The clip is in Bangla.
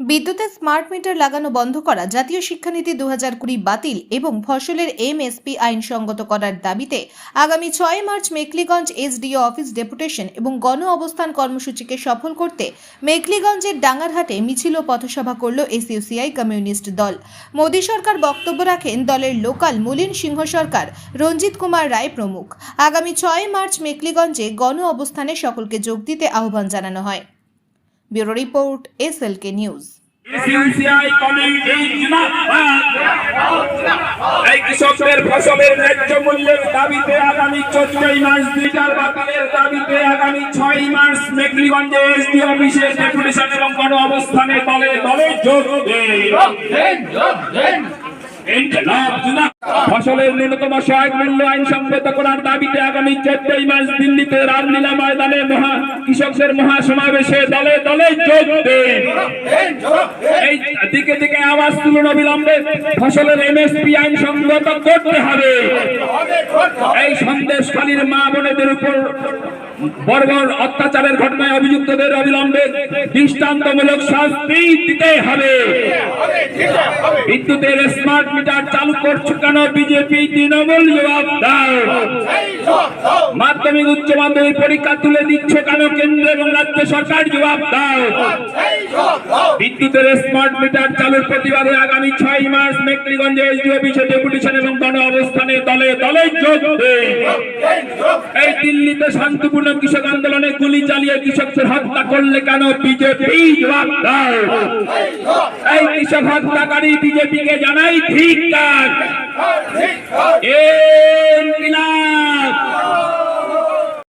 বিদ্যুতে স্মার্ট মিটার লাগানো বন্ধ করা জাতীয় শিক্ষানীতি দু হাজার কুড়ি বাতিল এবং ফসলের এমএসপি আইনসঙ্গত করার দাবিতে আগামী ছয় March Mekliganj SDO office deputation এবং গণ অবস্থান কর্মসূচিকে সফল করতে মেকলিগঞ্জের ডাঙ্গারহাটে মিছিল ও পথসভা করল এসইউসিআই কমিউনিস্ট দল। মোদী সরকার বক্তব্য রাখেন দলের লোকাল মুলিন সিংহ সরকার রঞ্জিত কুমার রায় প্রমুখ। আগামী ছয় মার্চ মেকলিগঞ্জে গণ অবস্থানে সকলকে যোগ দিতে আহ্বান জানানো হয়। Bureau report news SUCI committee জিন্দাবাদ। এই কৃষকদের ফসলের ন্যায্য মূল্যের দাবিতে আগামী চোদ্দই মার্চ লিটার বাতিলের দাবিতে আগামী ছয় মার্চ মেকলিগঞ্জে এসডি অফিসে ডেপুটেশন এবং গণ অবস্থানে দলে দলে যোগ দেন। ফসলের ন্যূনতম সহায়ক মূল্য আইন সম্মত করার দাবিতে আগামী চোদ্দই মার্চ দিল্লিতে রামলীলা ময়দানে মহা কৃষকদের মহাসমাবেশে দলে দলে যোগ এই দিকে দিকে আওয়াজ অবিলম্বে। ফসলের এমএসপি আইন সংগত করতে হবে। এই সন্দেশকালীর মা বোনেদের উপর বর্বর অত্যাচারের অভিযুক্তদের অবিলম্বে দৃষ্টান্তমূলক শাস্তি দিতে হবে। বিদ্যুতের স্মার্ট মিটার চালু করছ কেন? বিজেপি তৃণমূল জবাব দাও মাধ্যমিক, উচ্চ মাধ্যমিক পরীক্ষা তুলে দিচ্ছ কেন? কেন্দ্র এবং রাজ্য সরকার জবাব দাও বিদ্যুতের স্মার্ট মিটার চালুর প্রতিবাদে আগামী ছয় মার্চ মেকলিগঞ্জে ডেপুটেশন এবং গণ অবস্থানে দলে দলে যোগ এই দিল্লিতে শান্তিপূর্ণ কৃষক আন্দোলনে গুলি চালিয়ে কৃষকদের হত্যা করলে কেন বিজেপি এই কৃষক হত্যাকারী বিজেপিকে জানাই ঠিক ইনকিলাব